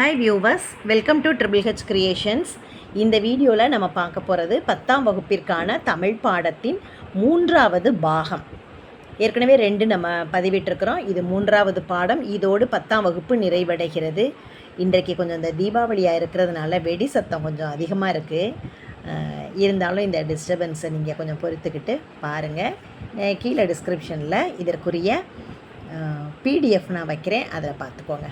Hi viewers welcome to triple H creations இந்த வீடியோவில் நம்ம பார்க்க போகிறது பத்தாம் வகுப்பிற்கான தமிழ் பாடத்தின் மூன்றாவது பாகம். ஏற்கனவே ரெண்டு நம்ம பதிவிட்டிருக்கிறோம். இது மூன்றாவது பாடம். இதோடு பத்தாம் வகுப்பு நிறைவடைகிறது. இன்றைக்கு கொஞ்சம் இந்த தீபாவளியாக இருக்கிறதுனால வெடி சத்தம் கொஞ்சம் அதிகமாக இருக்குது இருந்தாலும் இந்த டிஸ்டர்பன்ஸை நீங்கள் கொஞ்சம் பொறுத்துக்கிட்டு பாருங்கள் கீழே டிஸ்கிரிப்ஷனில் இதற்குரிய பிடிஎஃப் நான் வைக்கிறேன். அதை பார்த்துக்கோங்க.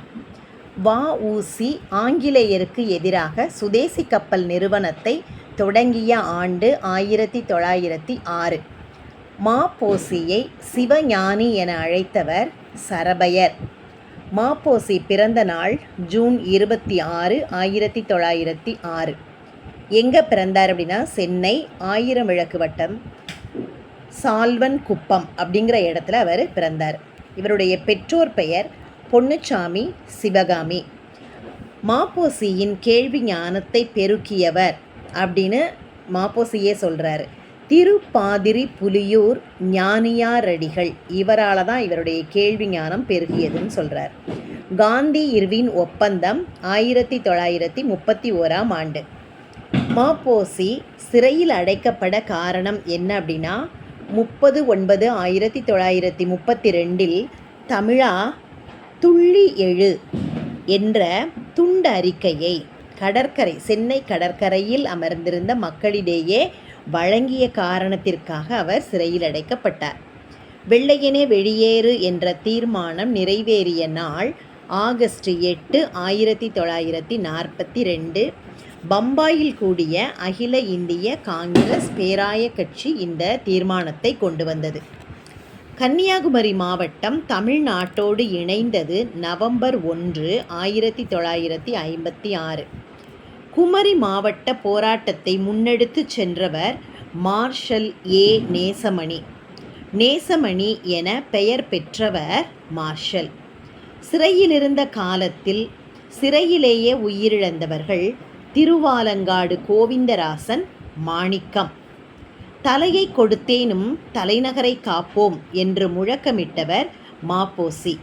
வஉசி ஆங்கிலேயருக்கு எதிராக சுதேசி கப்பல் நிறுவனத்தை தொடங்கிய ஆண்டு ஆயிரத்தி தொள்ளாயிரத்தி ஆறு. மாப்போசியை சிவஞானி என அழைத்தவர் சரபயர். மாப்போசி பிறந்த நாள் ஜூன் இருபத்தி ஆறு ஆயிரத்தி தொள்ளாயிரத்தி ஆறு. எங்கே பிறந்தார் அப்படின்னா சென்னை ஆயிரம் விளக்கு வட்டம் சால்வன் குப்பம் அப்படிங்கிற இடத்துல அவர் பிறந்தார். இவருடைய பெற்றோர் பெயர் பொன்னுச்சாமி சிவகாமி. மாப்போசியின் கேள்வி ஞானத்தை பெருக்கியவர் அப்படின்னு மாப்போசியே சொல்கிறாரு திருப்பாதிரி புலியூர் ஞானியாரடிகள். இவரால் தான் இவருடைய கேள்வி ஞானம் பெருகியதுன்னு சொல்கிறார் காந்தி இர்வின் ஒப்பந்தம் ஆயிரத்தி தொள்ளாயிரத்தி முப்பத்தி ஓராம் ஆண்டு. மாப்போசி சிறையில் அடைக்கப்பட காரணம் என்ன அப்படின்னா முப்பது ஒன்பது ஆயிரத்தி தொள்ளாயிரத்தி முப்பத்தி ரெண்டில் தமிழா துள்ளி எழு என்ற துண்டு அறிக்கையை கடற்கரை சென்னை கடற்கரையில் அமர்ந்திருந்த மக்களிடையே வழங்கிய காரணத்திற்காக அவர் சிறையில் அடைக்கப்பட்டார். வெள்ளையனே வெளியேறு என்ற தீர்மானம் நிறைவேறிய நாள் ஆகஸ்ட் எட்டு ஆயிரத்தி தொள்ளாயிரத்தி நாற்பத்தி ரெண்டு பம்பாயில் கூடிய அகில இந்திய காங்கிரஸ் பேராய கட்சி இந்த தீர்மானத்தை கொண்டு வந்தது. கன்னியாகுமரி மாவட்டம் தமிழ்நாட்டோடு இணைந்தது நவம்பர் ஒன்று ஆயிரத்தி தொள்ளாயிரத்தி ஐம்பத்தி ஆறு. குமரி மாவட்ட போராட்டத்தை முன்னெடுத்து சென்றவர் மார்ஷல் ஏ. நேசமணி. நேசமணி என பெயர் பெற்றவர் மார்ஷல். சிறையிலிருந்த காலத்தில் சிறையிலேயே உயிரிழந்தவர்கள் திருவாலங்காடு கோவிந்தராசன் மாணிக்கம். தலையை கொடுத்தேனும் தலைநகரை காப்போம் என்று முழக்கமிட்டவர் மாப்போசி.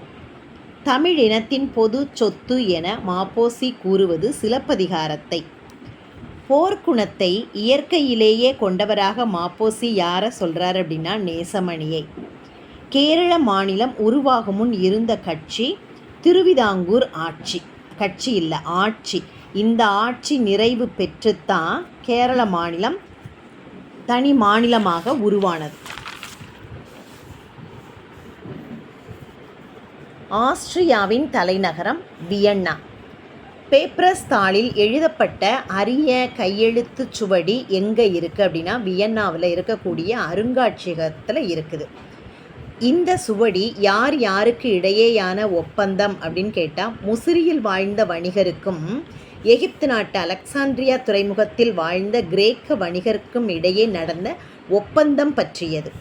தமிழ் இனத்தின் பொது சொத்து என மாப்போசி கூறுவது சிலப்பதிகாரத்தை. போர்க்குணத்தை இயற்கையிலேயே கொண்டவராக மாப்போசி யாரை சொல்கிறார் அப்படின்னா நேசமணியை. கேரள மாநிலம் உருவாகும் முன் இருந்த கட்சி திருவிதாங்கூர் ஆட்சி. கட்சி இல்லை ஆட்சி. இந்த ஆட்சி நிறைவு பெற்றுத்தான் கேரள மாநிலம் தனி மாநிலமாக உருவானது. ஆஸ்ட்ரியாவின் தலைநகரம் வியன்னா. பேப்பரஸ் தாளில் எழுதப்பட்ட அரிய கையெழுத்துச் சுவடி எங்கே இருக்குது அப்படின்னா வியன்னாவில் இருக்கக்கூடிய அருங்காட்சியகத்தில் இருக்குது. இந்த சுவடி யார் யாருக்கு இடையேயான ஒப்பந்தம் அப்படின்னு கேட்டால் முசிறியில் வாழ்ந்த வணிகருக்கும் எகிப்து நாட்டு அலெக்சாண்ட்ரியா துறைமுகத்தில் வாழ்ந்த கிரேக்க வணிகருக்கும் இடையே நடந்த ஒப்பந்தம் பற்றியது.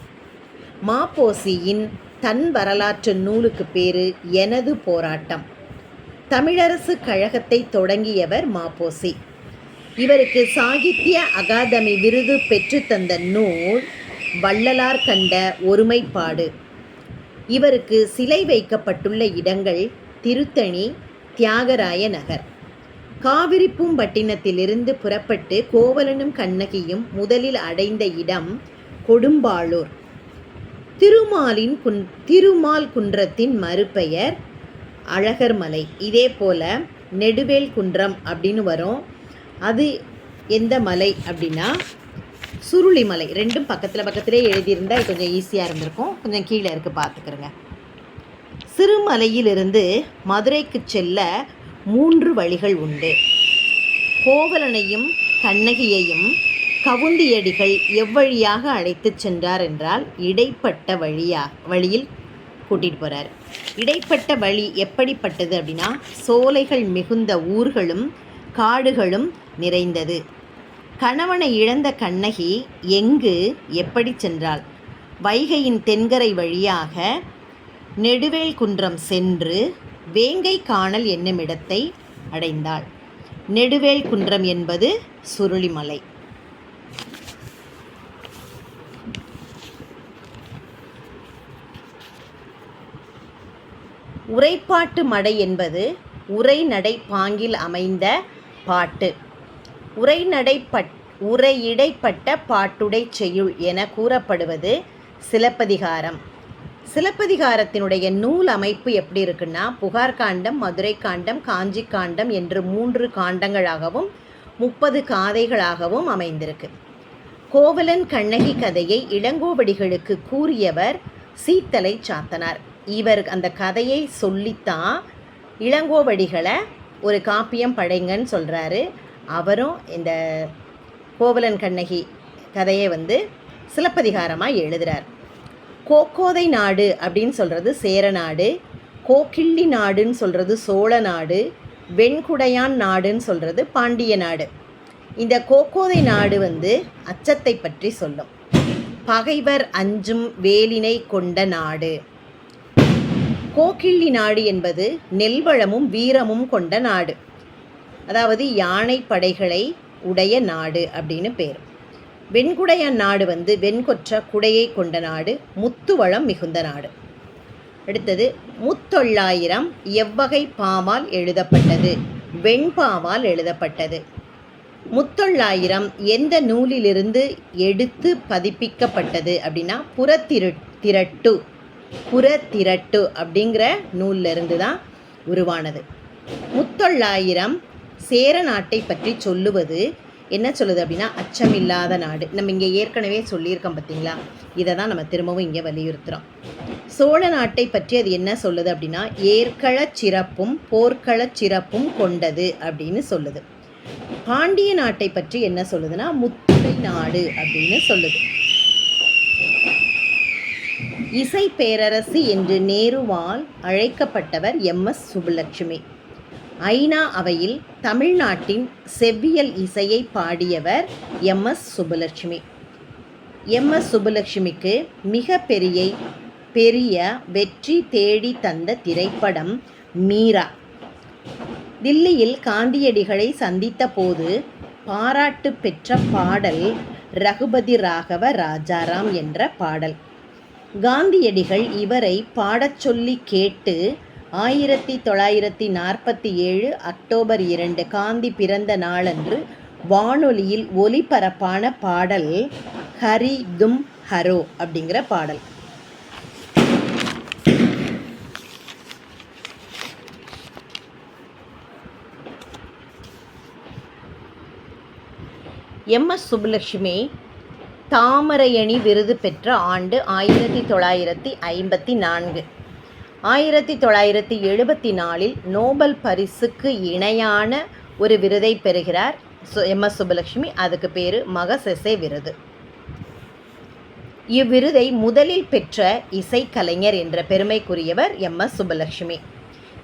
மாப்போசியின் தன் வரலாற்று நூலுக்கு பேரு எனது போராட்டம். தமிழரசு கழகத்தை தொடங்கியவர் மாப்போசி. இவருக்கு சாகித்ய அகாதமி விருது பெற்றுத்தந்த நூல் வள்ளலார் கண்ட ஒருமைப்பாடு. இவருக்கு சிலை வைக்கப்பட்டுள்ள இடங்கள் திருத்தணி தியாகராய நகர். காவிரிப்பூம்பட்டினத்திலிருந்து புறப்பட்டு கோவலனும் கண்ணகியும் முதலில் அடைந்த இடம் கொடும்பாளூர். திருமாலின் குன் திருமால் குன்றத்தின் மறுபெயர் அழகர் மலை இதே போல் நெடுவேல் குன்றம் அப்படின்னு வரும். அது எந்த மலை அப்படின்னா சுருளிமலை. ரெண்டும் பக்கத்தில் பக்கத்திலே எழுதியிருந்தால் இது கொஞ்சம் ஈஸியாக இருந்திருக்கும். கொஞ்சம் கீழே இருக்க பார்த்துக்கிறங்க சிறுமலையிலிருந்து மதுரைக்கு செல்ல மூன்று வழிகள் உண்டு. கோவலனையும் கண்ணகியையும் கவுந்தியடிகள் எவ்வழியாக அழைத்துச் சென்றார் என்றால் இடைப்பட்ட வழியா வழியில் கூட்டிகிட்டு போகிறார் இடைப்பட்ட வழி எப்படிப்பட்டது அப்படின்னா சோலைகள் மிகுந்த ஊர்களும் காடுகளும் நிறைந்தது. கணவனை இழந்த கண்ணகி எங்கு எப்படி சென்றாள்? வைகையின் தென்கரை வழியாக நெடுவேல் குன்றம் சென்று வேங்கை காணல் என்னுமிடத்தை அடைந்தாள். நெடுவேல் குன்றம் என்பது சுருளிமலை. உரைப்பாட்டு மடை என்பது உரைநடை பாங்கில் அமைந்த பாட்டு. உரைநடைப்பட் உரையிடைப்பட்ட பாட்டுடை செய்யுள் என கூறப்படுவது சிலப்பதிகாரம். சிலப்பதிகாரத்தினுடைய நூல் அமைப்பு எப்படி இருக்குன்னா புகார் காண்டம் மதுரை காண்டம் காஞ்சி காண்டம் என்று மூன்று காண்டங்களாகவும் முப்பது காதைகளாகவும் அமைந்திருக்கு. கோவலன் கண்ணகி கதையை இளங்கோவடிகளுக்கு கூறியவர் சீத்தலை சாத்தனார். இவர் அந்த கதையை சொல்லித்தான் இளங்கோவடிகளை ஒரு காப்பியம் படைங்கன்னு சொல்கிறாரு அவரும் இந்த கோவலன் கண்ணகி கதையை வந்து சிலப்பதிகாரமாக எழுதுகிறார் கோக்கோதை நாடு அப்படின்னு சொல்கிறது சேர நாடு கோக்கிள்ளி நாடுன்னு சொல்கிறது சோழ நாடு வெண்குடையான் நாடுன்னு சொல்கிறது பாண்டிய நாடு. இந்த கோக்கோதை நாடு வந்து அச்சத்தை பற்றி சொல்லும். பகைவர் அஞ்சும் வேலினை கொண்ட நாடு. கோக்கிள்ளி நாடு என்பது நெல்வளமும் வீரமும் கொண்ட நாடு. அதாவது யானை படைகளை உடைய நாடு அப்படின்னு பேர். வெண்குடைய நாடு வந்து வெண்கொற்ற குடையை கொண்ட நாடு முத்துவளம் மிகுந்த நாடு. அடுத்தது முத்தொள்ளாயிரம் எவ்வகை பாமால் எழுதப்பட்டது வெண்பாவால் எழுதப்பட்டது. முத்தொள்ளாயிரம் எந்த நூலிலிருந்து எடுத்து பதிப்பிக்கப்பட்டது அப்படின்னா புறத்திரு திரட்டு புறத்திரட்டு அப்படிங்கிற நூலிலிருந்து தான் உருவானது. முத்தொள்ளாயிரம் சேர நாட்டை பற்றி சொல்லுவது என்ன சொல்லுது அப்படின்னா அச்சமில்லாத நாடு. நம்ம இங்கே ஏற்கனவே சொல்லியிருக்கோம் பார்த்தீங்களா? இதை தான் நம்ம திரும்பவும் இங்கே வலியுறுத்துகிறோம் சோழ நாட்டை பற்றி அது என்ன சொல்லுது அப்படின்னா ஏற்களச் சிறப்பும் போர்க்களச் சிறப்பும் கொண்டது அப்படின்னு சொல்லுது. பாண்டிய நாட்டை பற்றி என்ன சொல்லுதுன்னா முத்துடை நாடு அப்படின்னு சொல்லுது. இசை பேரரசு என்று நேருவால் அழைக்கப்பட்டவர் எம் எஸ் சுப்புலட்சுமி. ஐநா அவையில் தமிழ்நாட்டின் செவ்வியல் இசையை பாடியவர் M. S. Subbulakshmi. M. S. சுப்புலட்சுமிக்கு மிக பெரிய பெரிய வெற்றி தேடி தந்த திரைப்படம் மீரா. தில்லியில் காந்தியடிகளை சந்தித்த போது பாராட்டு பெற்ற பாடல் ரகுபதி ராகவ ராஜாராம் என்ற பாடல். காந்தியடிகள் இவரை பாடச் சொல்லி கேட்டு ஆயிரத்தி தொள்ளாயிரத்தி நாற்பத்தி ஏழு அக்டோபர் இரண்டு காந்தி பிறந்த நாளன்று வானொலியில் ஒலிபரப்பான பாடல் ஹரி தும் ஹரோ அப்படிங்கிற பாடல். எம். எஸ். சுப்புலட்சுமி தாமரையணி விருது பெற்ற ஆண்டு ஆயிரத்தி தொள்ளாயிரத்தி ஐம்பத்தி நான்கு. ஆயிரத்தி தொள்ளாயிரத்தி எழுபத்தி நாலில் நோபல் பரிசுக்கு இணையான ஒரு விருதை பெறுகிறார் சு எம். எஸ். சுப்பலட்சுமி அதுக்கு பேர் மகசெசே விருது. இவ்விருதை முதலில் பெற்ற இசைக்கலைஞர் என்ற பெருமைக்குரியவர் எம். எஸ். சுப்பலட்சுமி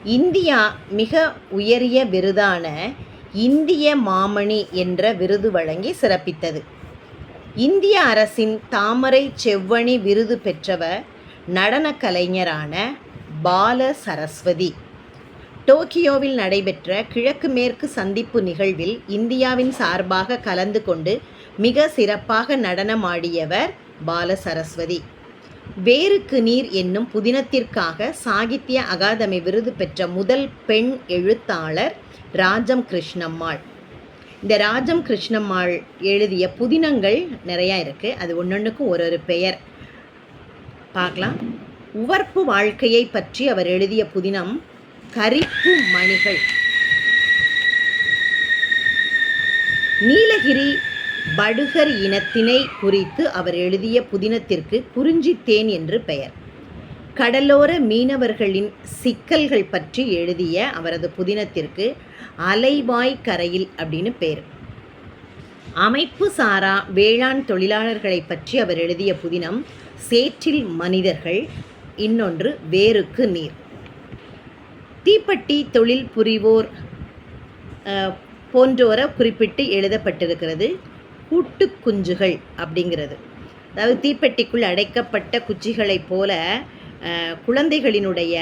இந்தியா மிக உயரிய விருதான இந்திய மாமணி என்ற விருது வழங்கி சிறப்பித்தது. இந்திய அரசின் தாமரை செவ்வணி விருது பெற்றவர் நடனக் கலைஞரான பால சரஸ்வதி டோக்கியோவில் நடைபெற்ற கிழக்கு மேற்கு சந்திப்பு நிகழ்வில் இந்தியாவின் சார்பாக கலந்து கொண்டு மிக சிறப்பாக நடனமாடியவர் பால சரஸ்வதி வேருக்கு நீர் என்னும் புதினத்திற்காக சாகித்ய அகாதமி விருது பெற்ற முதல் பெண் எழுத்தாளர் ராஜம் கிருஷ்ணம்மாள். இந்த ராஜம் கிருஷ்ணம்மாள் எழுதிய புதினங்கள் நிறையா இருக்குது அது ஒன்றொன்றுக்கும் ஒரு ஒரு பெயர். பார்க்கலாம். உவர்ப்பு வாழ்க்கையை பற்றி அவர் எழுதிய புதினம் கரிப்பு மணிகள். நீலகிரி படுகர் இனத்தினை குறித்து அவர் எழுதிய புதினத்திற்கு குறிஞ்சித்தேன் என்று பெயர். கடலோர மீனவர்களின் சிக்கல்கள் பற்றி எழுதிய அவரது புதினத்திற்கு அலைவாய் கரையில் அப்படின்னு பேர். அமைப்பு சாரா வேளாண் தொழிலாளர்களை பற்றி அவர் எழுதிய புதினம் சேற்றில் மனிதர்கள் இன்னொன்று வேருக்கு நீர். தீப்பெட்டி தொழில் புரிவோர் போன்றோரை குறிப்பிட்டு எழுதப்பட்டிருக்கிறது. கூட்டு குஞ்சுகள் அப்படிங்கிறது. அதாவது தீப்பெட்டிக்குள் அடைக்கப்பட்ட குச்சிகளைப் போல குழந்தைகளினுடைய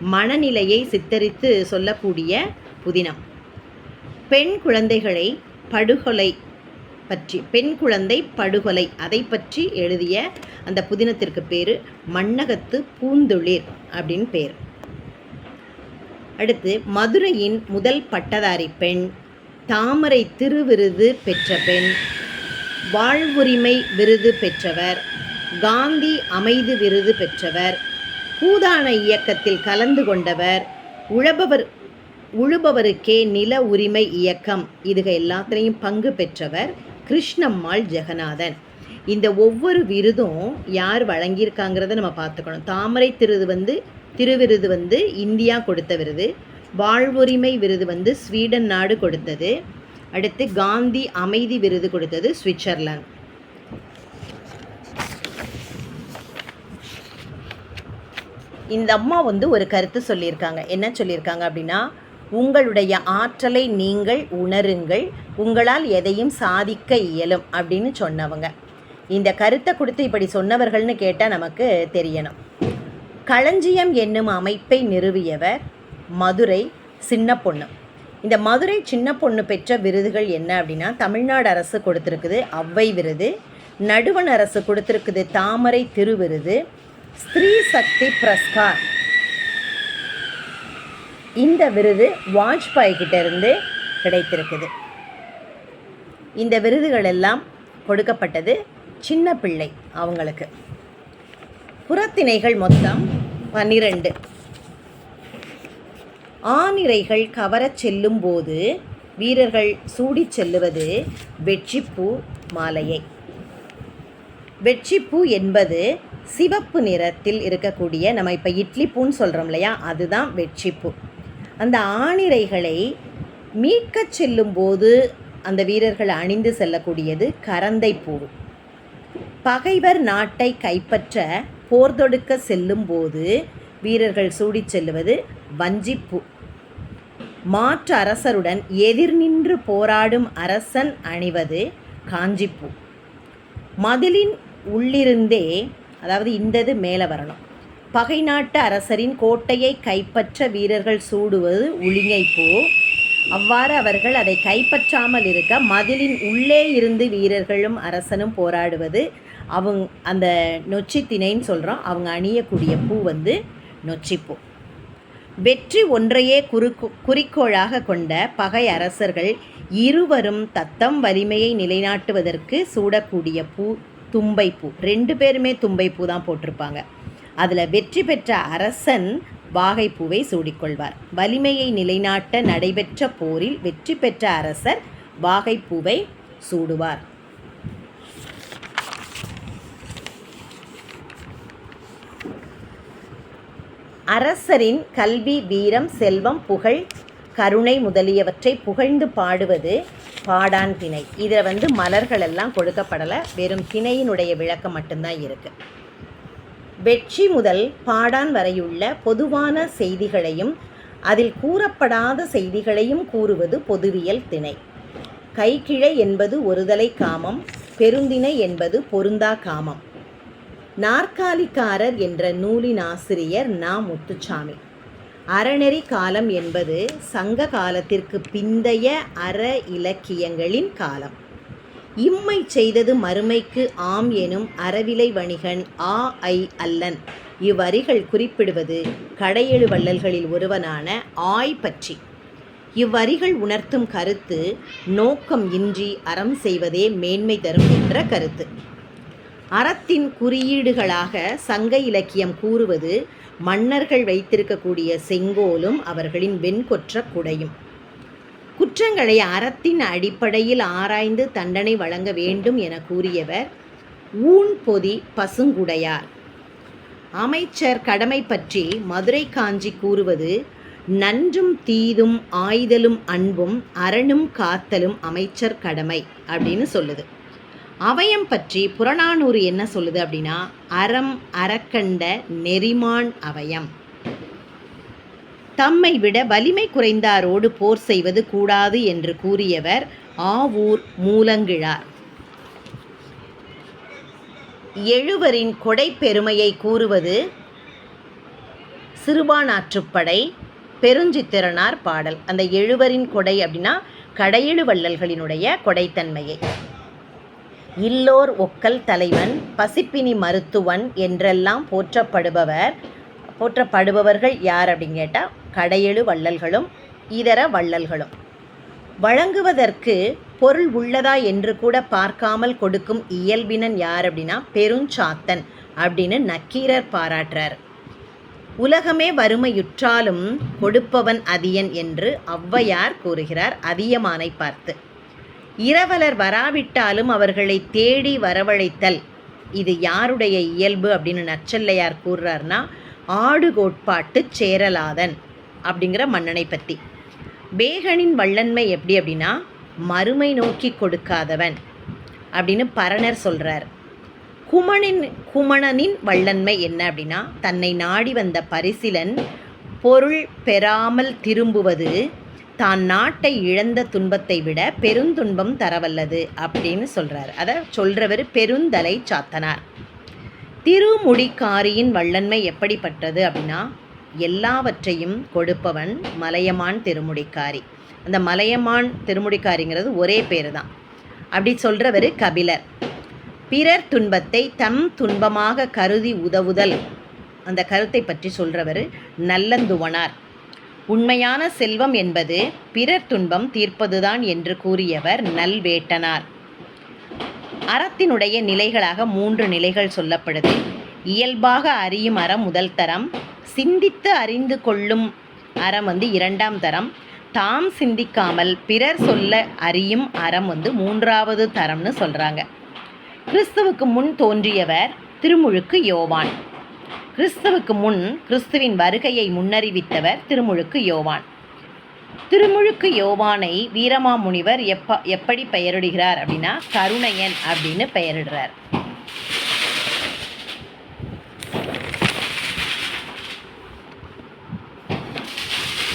மனநிலையை சித்தரித்து சொல்லக்கூடிய புதினம். பெண் குழந்தைகளை படுகொலை பற்றி பெண் குழந்தை படுகொலை அதை பற்றி எழுதிய அந்த புதினத்திற்கு பேர் மண்ணகத்து பூந்துளிர் அப்படின்னு பேர். அடுத்து மதுரையின் முதல் பட்டதாரி பெண் தாமரை திருவிருது பெற்ற பெண் வாழ்வுரிமை விருது பெற்றவர் காந்தி அமைதி விருது பெற்றவர் பூதான இயக்கத்தில் கலந்து கொண்டவர் உழபவர் உழுபவருக்கே நில உரிமை இயக்கம் இதுக எல்லாத்துலேயும் பங்கு பெற்றவர் கிருஷ்ணம்மாள் ஜெகநாதன். இந்த ஒவ்வொரு விருதும் யார் வழங்கியிருக்காங்கிறத நம்ம பார்த்துக்கணும். தாமரை திருது வந்து திருவிருது வந்து இந்தியா கொடுத்த விருது. வாழ்வுரிமை விருது வந்து ஸ்வீடன் நாடு கொடுத்தது. அடுத்து காந்தி அமைதி விருது கொடுத்தது சுவிட்சர்லாந்து. இந்த அம்மா வந்து ஒரு கருத்து சொல்லியிருக்காங்க. என்ன சொல்லியிருக்காங்க அப்படின்னா உங்களுடைய ஆற்றலை நீங்கள் உணருங்கள் உங்களால் எதையும் சாதிக்க இயலும் அப்படின்னு சொன்னவங்க. இந்த கருத்தை கொடுத்து இப்படி சொன்னவர்கள்னு கேட்டால் நமக்கு தெரியணும். களஞ்சியம் என்னும் அமைப்பை நிறுவியவர் மதுரை சின்ன பொண்ணு. இந்த மதுரை சின்ன பொண்ணு பெற்ற விருதுகள் என்ன அப்படின்னா தமிழ்நாடு அரசு கொடுத்துருக்குது அவ்வை விருது நடுவண் அரசு கொடுத்துருக்குது தாமரை திருவிருது ஸ்திரீ சக்தி பிரஸ்கார். இந்த விருது வாஜ்பாய் கிட்டேருந்து கிடைத்திருக்குது. இந்த விருதுகள் எல்லாம் கொடுக்கப்பட்டது சின்ன பிள்ளை அவங்களுக்கு. புறத்திணைகள் மொத்தம் பன்னிரண்டு. ஆனிரைகள் கவரச் செல்லும் போது வீரர்கள் சூடிச் செல்லுவது வெற்றிப்பூ மாலையை. வெற்றிப்பூ என்பது சிவப்பு நிறத்தில் இருக்கக்கூடிய நம்ம இப்போ இட்லி பூன்னு சொல்கிறோம் இல்லையா? அதுதான் வெற்றிப்பூ. அந்த ஆணிரைகளை மீட்கச் செல்லும்போது அந்த வீரர்கள் அணிந்து செல்லக்கூடியது கரந்தை பூ. பகைவர் நாட்டை கைப்பற்ற போர் தொடுக்க செல்லும்போது வீரர்கள் சூடிச் செல்லுவது வஞ்சிப்பூ மாற்று அரசருடன் எதிர் நின்று போராடும் அரசன் அணிவது காஞ்சிப்பூ மதிலின் உள்ளிருந்தே அதாவது இந்தது மேலே வரணும். பகை நாட்டு அரசரின் கோட்டையை கைப்பற்ற வீரர்கள் சூடுவது உளிங்கைப்பூ அவ்வாறு அவர்கள் அதை கைப்பற்றாமல் இருக்க மதிலின் உள்ளே இருந்து வீரர்களும் அரசனும் போராடுவது அவங்க அந்த நொச்சி திணைன்னு சொல்கிறோம் அவங்க அணியக்கூடிய பூ வந்து நொச்சிப்பூ. வெற்றி ஒன்றையே குறுக்கு குறிக்கோளாக கொண்ட பகை அரசர்கள் இருவரும் தத்தம் வலிமையை நிலைநாட்டுவதற்கு சூடக்கூடிய பூ தும்பை பூ. ரெண்டு பேருமே தும்பை பூ தான் போட்டிருப்பாங்க. அதில் வெற்றி பெற்ற அரசன் வாகைப்பூவை சூடிக்கொள்வார். வலிமையை நிலைநாட்ட நடைபெற்ற போரில் வெற்றி பெற்ற அரசர் வாகைப்பூவை சூடுவார். அரசரின் கல்வி வீரம் செல்வம் புகழ் கருணை முதலியவற்றை புகழ்ந்து பாடுவது பாடான் திணை இதில் வந்து மலர்கள் எல்லாம் கொடுக்கப்படலை. வெறும் திணையினுடைய விளக்கம் மட்டும்தான் இருக்குது வெற்றி முதல் பாடான் வரையுள்ள பொதுவான செய்திகளையும் அதில் கூறப்படாத செய்திகளையும் கூறுவது பொதுவியல் திணை. கைக்கிழை என்பது ஒருதலை காமம் பெருந்திணை என்பது பொருந்தா காமம். நாற்காலிக்காரர் என்ற நூலின் ஆசிரியர் நா. முத்துச்சாமி. அறநெறி காலம் என்பது சங்க காலத்திற்கு பிந்தைய அற இலக்கியங்களின் காலம். இம்மை செய்தது மறுமைக்கு ஆம் எனும் அறவிலை வணிகன் ஆ ஐ அல்லன். இவ்வரிகள் குறிப்பிடுவது கடையெழு வள்ளல்களில் ஒருவனான ஆய் பற்றி. இவ்வரிகள் உணர்த்தும் கருத்து நோக்கம் இன்றி அறம் செய்வதே மேன்மை தரும் என்ற கருத்து. அறத்தின் குறியீடுகளாக சங்க இலக்கியம் கூறுவது மன்னர்கள் வைத்திருக்கக்கூடிய செங்கோலும் அவர்களின் வெண்கொற்ற குடையும். குற்றங்களை அறத்தின் அடிப்படையில் ஆராய்ந்து தண்டனை வழங்க வேண்டும் என கூறியவர் ஊன் பொதி பசுங்குடையார். அமைச்சர் கடமை பற்றி மதுரை காஞ்சி கூறுவது நன்றும் தீதும் ஆய்தலும் அன்பும் அரணும் காத்தலும் அமைச்சர் கடமை அப்படின்னு சொல்லுது. அவயம் பற்றி புறநானூறு என்ன சொல்லுது அப்படின்னா அறம் அறக்கண்ட நெறிமான் அவயம் தம்மை விட வலிமை குறைந்தாரோடு போர் செய்வது கூடாது என்று கூறியவர் ஆவூர் மூலங்கிழார். எழுவரின் கொடை பெருமையை கூறுவது சிறுபானாற்றுப்படை பெருஞ்சித்திரனார் பாடல். அந்த எழுவரின் கொடை அப்படின்னா கடையெழு வள்ளல்களினுடைய கொடைத்தன்மையை. இல்லோர் ஒக்கல் தலைவன் பசிப்பினி மருத்துவன் என்றெல்லாம் போற்றப்படுபவர் போற்றப்படுபவர்கள் யார் அப்படின்னு கேட்டால் கடையெழு வள்ளல்களும் இதர வள்ளல்களும். வழங்குவதற்கு பொருள் உள்ளதா என்று கூட பார்க்காமல் கொடுக்கும் இயல்பினன் யார் அப்படின்னா பெருஞ்சாத்தன் அப்படின்னு நக்கீரர் பாராட்டுறார். உலகமே வறுமையுற்றாலும் கொடுப்பவன் அதியன் என்று ஔவையார் கூறுகிறார் அதியமானை பார்த்து. இரவலர் வராவிட்டாலும் அவர்களை தேடி வரவழைத்தல் இது யாருடைய இயல்பு அப்படின்னு நச்சல்லையார் கூறுறார்னா ஆடு கோட்பாட்டு சேரலாதன். அப்படிங்கிற மன்னனை பற்றி பேகனின் வள்ளன்மை எப்படி அப்படின்னா மறுமை நோக்கி கொடுக்காதவன் அப்படின்னு பரணர் சொல்கிறார் குமணின் குமணனின் வள்ளன்மை என்ன அப்படின்னா தன்னை நாடி வந்த பரிசிலன் பொருள் பெறாமல் திரும்புவது தான் நாட்டை இழந்த துன்பத்தை விட பெருந்துன்பம் தரவல்லது அப்படின்னு சொல்கிறார் அதை சொல்கிறவர் பெருந்தலை சாத்தனார். திருமுடிக்காரியின் வள்ளன்மை எப்படிப்பட்டது அப்படின்னா எல்லாவற்றையும் கொடுப்பவன் மலையமான் திருமுடிக்காரி. அந்த மலையமான் திருமுடிக்காரிங்கிறது ஒரே பேர் தான் அப்படி சொல்கிறவர் கபிலர். பிறர் துன்பத்தை தம் துன்பமாக கருதி உதவுதல். அந்த கருத்தை பற்றி சொல்கிறவர் நல்லந்துவனார். உண்மையான செல்வம் என்பது பிறர் துன்பம் தீர்ப்பதுதான் என்று கூறியவர் நல்வேட்டனார். அறத்தினுடைய நிலைகளாக மூன்று நிலைகள் சொல்லப்படுது. இயல்பாக அறியும் அறம் முதல் தரம் சிந்தித்து அறிந்து கொள்ளும் அறம் வந்து இரண்டாம் தரம். தாம் சிந்திக்காமல் பிறர் சொல்ல அறியும் அறம் வந்து மூன்றாவது தரம்னு சொல்கிறாங்க கிறிஸ்துவுக்கு முன் தோன்றியவர் திருமுழுக்கு யோவான். கிறிஸ்துவுக்கு முன் கிறிஸ்துவின் வருகையை முன்னறிவித்தவர் திருமுழுக்கு யோவான். திருமுழுக்கு யோவானை வீரமாமுனிவர் எப்ப எப்படி பெயரிடுகிறார் அப்படின்னா கருணையன் அப்படின்னு பெயரிடுறார்.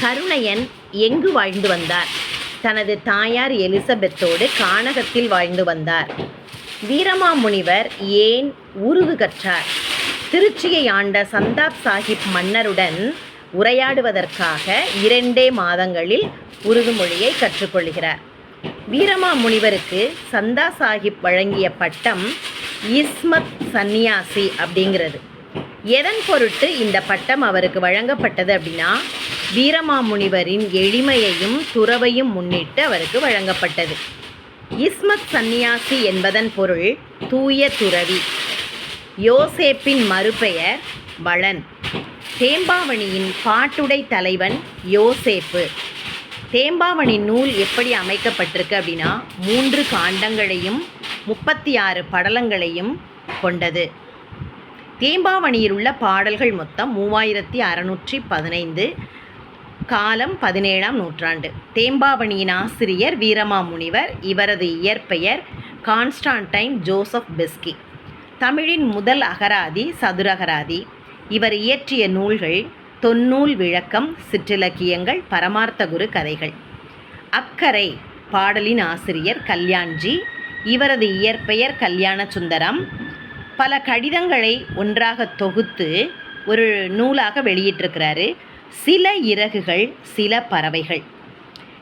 கருணையன் எங்கு வாழ்ந்து வந்தார்? தனது தாயார் எலிசபெத்தோடு கானகத்தில் வாழ்ந்து வந்தார். வீரமாமுனிவர் ஏன் உருவு கற்றார்? திருச்சியை ஆண்ட சந்தாப் சாஹிப் மன்னருடன் உரையாடுவதற்காக இரண்டே மாதங்களில் உருது மொழியை கற்றுக்கொள்கிறார். வீரமாமுனிவருக்கு சந்தா சாஹிப் வழங்கிய பட்டம் இஸ்மத் சந்நியாசி அப்படிங்கிறது. எதன் பொருட்டு இந்த பட்டம் அவருக்கு வழங்கப்பட்டது அப்படின்னா வீரமாமுனிவரின் எளிமையையும் துறவையும் முன்னிட்டு அவருக்கு வழங்கப்பட்டது. இஸ்மத் சந்நியாசி என்பதன் பொருள் தூய துறவி. யோசேப்பின் மறுபெயர் வளன். தேம்பாவணியின் பாட்டுடை தலைவன் யோசேப்பு. தேம்பாவணி நூல் எப்படி அமைக்கப்பட்டிருக்கு அப்படின்னா மூன்று காண்டங்களையும் முப்பத்தி ஆறு படலங்களையும் கொண்டது. தேம்பாவணியில் உள்ள பாடல்கள் மொத்தம் மூவாயிரத்தி அறநூற்றி பதினைந்து காலம் பதினேழாம் நூற்றாண்டு. தேம்பாவணியின் ஆசிரியர் வீரமாமுனிவர் இவரது இயற்பெயர் கான்ஸ்டான்டைன் ஜோசப் பெஸ்கி. தமிழின் முதல் அகராதி சதுரகராதி. இவர் இயற்றிய நூல்கள் தொன்னூல் விளக்கம் சிற்றிலக்கியங்கள் பரமார்த்த குரு கதைகள். அக்கரை பாடலின் ஆசிரியர் கல்யாண்ஜி. இவரது இயற்பெயர் கல்யாண சுந்தரம் பல கடிதங்களை ஒன்றாக தொகுத்து ஒரு நூலாக வெளியிட்டிருக்கிறாரு. சில இறகுகள் சில பறவைகள்.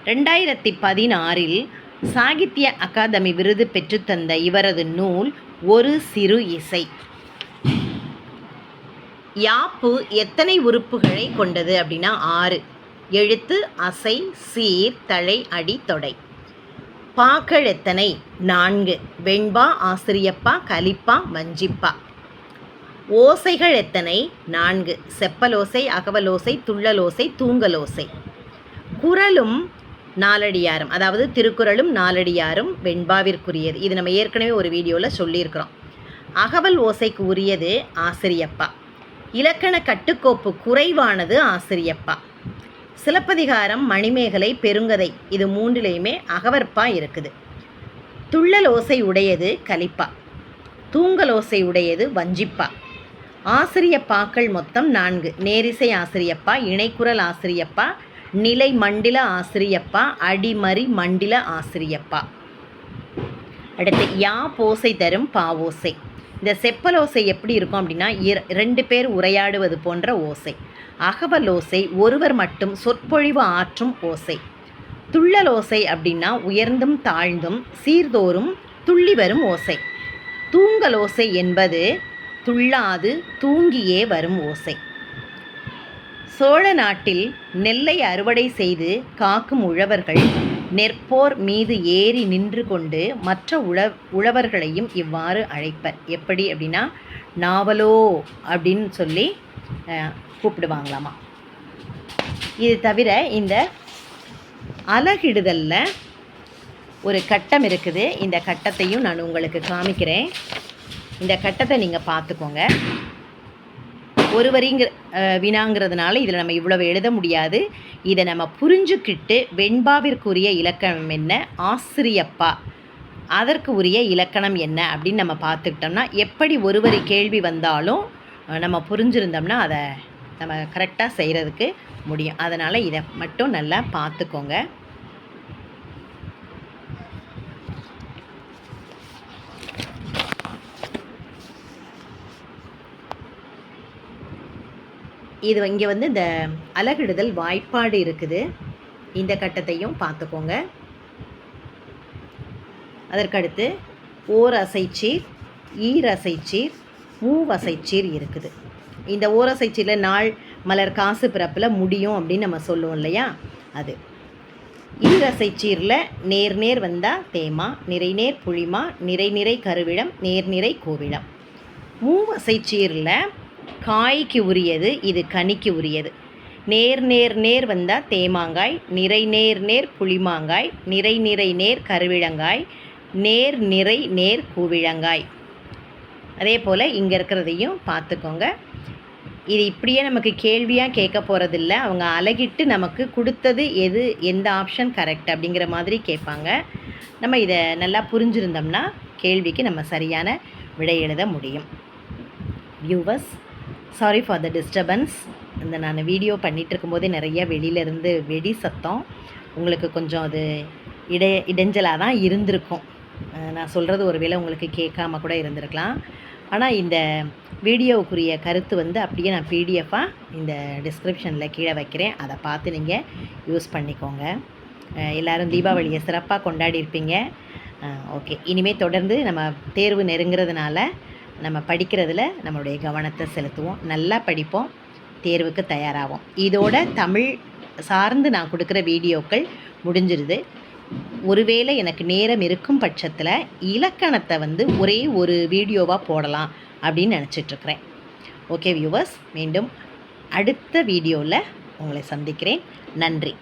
ரெண்டாயிரத்தி பதினாறில் சாகித்ய அகாதமி விருது பெற்றுத்தந்த இவரது நூல் ஒரு சிறு இசை. யாப்பு எத்தனை உறுப்புகளை கொண்டது அப்படின்னா ஆறு. எழுத்து அசை சீர் தழை அடி தொடை. பாக்கள் எத்தனை நான்கு. வெண்பா ஆசிரியப்பா கலிப்பா வஞ்சிப்பா ஓசைகள் எத்தனை? நான்கு. செப்பலோசை அகவலோசை துள்ளலோசை தூங்கலோசை. குரலும் நாலடியாரும். அதாவது திருக்குறளும் நாலடியாரும் வெண்பாவிற்குரியது. இது நம்ம ஏற்கனவே ஒரு வீடியோவில் சொல்லியிருக்கிறோம். அகவல் ஓசைக்கு உரியது ஆசிரியப்பா. இலக்கண கட்டுக்கோப்பு குறைவானது ஆசிரியப்பா. சிலப்பதிகாரம் மணிமேகலை பெருங்கதை. இது மூன்றிலையுமே அகவற்பா இருக்குது. துள்ளல் ஓசை உடையது கலிப்பா. தூங்கல் ஓசை உடையது வஞ்சிப்பா. ஆசிரியப்பாக்கள் மொத்தம் நான்கு. நேரிசை ஆசிரியப்பா இணைக்குரல் ஆசிரியப்பா நிலை மண்டில ஆசிரியப்பா அடிமறி மண்டில ஆசிரியப்பா. அடுத்து யா போசை தரும் பாவோசை. இந்த செப்பல் ஓசை எப்படி இருக்கும் அப்படின்னா இர- ரெண்டு பேர் உரையாடுவது போன்ற ஓசை. அகவலோசை ஒருவர் மட்டும் சொற்பொழிவு ஆற்றும் ஓசை. துள்ளலோசை அப்படின்னா உயர்ந்தும் தாழ்ந்தும் சீர்தோறும் துள்ளி வரும் ஓசை. தூங்கலோசை என்பது துள்ளாது தூங்கியே வரும் ஓசை. சோழ நாட்டில் நெல்லை அறுவடை செய்து காக்கும் உழவர்கள் நெற்போர் மீது ஏறி நின்று கொண்டு மற்ற உழ உழவர்களையும் இவ்வாறு அழைப்பர். எப்படி அப்படின்னா நாவலோ அப்படின்னு சொல்லி கூப்பிடுவாங்களாமா. இது தவிர இந்த அலகிடுதலில் ஒரு கட்டம் இருக்குது. இந்த கட்டத்தையும் நான் உங்களுக்கு காமிக்கிறேன். இந்த கட்டத்தை நீங்கள் பார்த்துக்கோங்க. ஒரு வரிங்கிற வினாங்கிறதுனால இதில் நம்ம இவ்வளவு எழுத முடியாது. இதை நம்ம புரிஞ்சுக்கிட்டு வெண்பாவிற்குரிய இலக்கணம் என்ன? ஆசிரியப்பா. அதற்கு உரிய இலக்கணம் என்ன அப்படின்னு நம்ம பார்த்துக்கிட்டோம்னா எப்படி ஒரு வரி கேள்வி வந்தாலும் நம்ம புரிஞ்சிருந்தோம்னா அதை நம்ம கரெக்டாக செய்கிறதுக்கு முடியும். அதனால் இதை மட்டும் நல்லா பார்த்துக்கோங்க இது இங்கே வந்து இந்த அலகிடுதல் வாய்ப்பாடு இருக்குது. இந்த கட்டத்தையும் பார்த்துக்கோங்க அதற்கடுத்து ஓர் அசைச்சீர் ஈர் அசைச்சீர் பூவசைச்சீர் இருக்குது. இந்த ஓரசைச்சீரில் நாள் மலர் காசு பிறப்பில் முடியும் அப்படின்னு நம்ம சொல்லுவோம் இல்லையா? அது. ஈரசைச்சீரில் நேர் நேர் வந்தால் தேமா நிறை நேர் புளிமா நிறை நிறை கருவிழம் நேர் நிறை கோவிலம் மூவசைச்சீரில் காய்க்கு உரியது இது கனிக்கு உரியது. நேர் நேர் நேர் வந்தால் தேமாங்காய் நிறை நேர் நேர் புளிமாங்காய் நிறை நிறை நேர் கருவிழங்காய் நேர் நிறை நேர் கூவிழங்காய் அதே போல் இங்கே இருக்கிறதையும் பார்த்துக்கோங்க. இது இப்படியே நமக்கு கேள்வியாக கேட்க போகிறதில்ல அவங்க அழகிட்டு நமக்கு கொடுத்தது எது எந்த ஆப்ஷன் கரெக்ட் அப்படிங்கிற மாதிரி கேட்பாங்க. நம்ம இதை நல்லா புரிஞ்சிருந்தோம்னா கேள்விக்கு நம்ம சரியான விடை எழுத முடியும். Viewers sorry for the disturbance இந்த நான் வீடியோ பண்ணிகிட்டு இருக்கும்போதே நிறைய வெளியிலேருந்து வெடி சத்தம். உங்களுக்கு கொஞ்சம் அது இட இடைஞ்சலாக தான் இருந்திருக்கும். நான் சொல்கிறது ஒருவேளை உங்களுக்கு கேட்காம கூட இருந்திருக்கலாம். ஆனால் இந்த வீடியோவுக்குரிய கருத்து வந்து அப்படியே நான் பிடிஎஃபாக இந்த டிஸ்கிரிப்ஷனில் கீழே வைக்கிறேன். அதை பார்த்து நீங்கள் யூஸ் பண்ணிக்கோங்க. எல்லோரும் தீபாவளியை சிறப்பாக கொண்டாடி இருப்பீங்க. ஓகே இனிமேல் தொடர்ந்து நம்ம தேர்வு நெருங்கிறதுனால நம்ம படிக்கிறதுல நம்மளுடைய கவனத்தை செலுத்துவோம். நல்லா படிப்போம். தேர்வுக்கு தயாராகும் இதோட தமிழ் சார்ந்து நான் கொடுக்குற வீடியோக்கள் முடிஞ்சிருது. ஒருவேளை எனக்கு நேரம் இருக்கும் பட்சத்தில் இலக்கணத்தை வந்து ஒரே ஒரு வீடியோவாக போடலாம் அப்படின்னு நினச்சிட்ருக்கிறேன். ஓகே வியூவர்ஸ் மீண்டும் அடுத்த வீடியோவில் உங்களை சந்திக்கிறேன். நன்றி.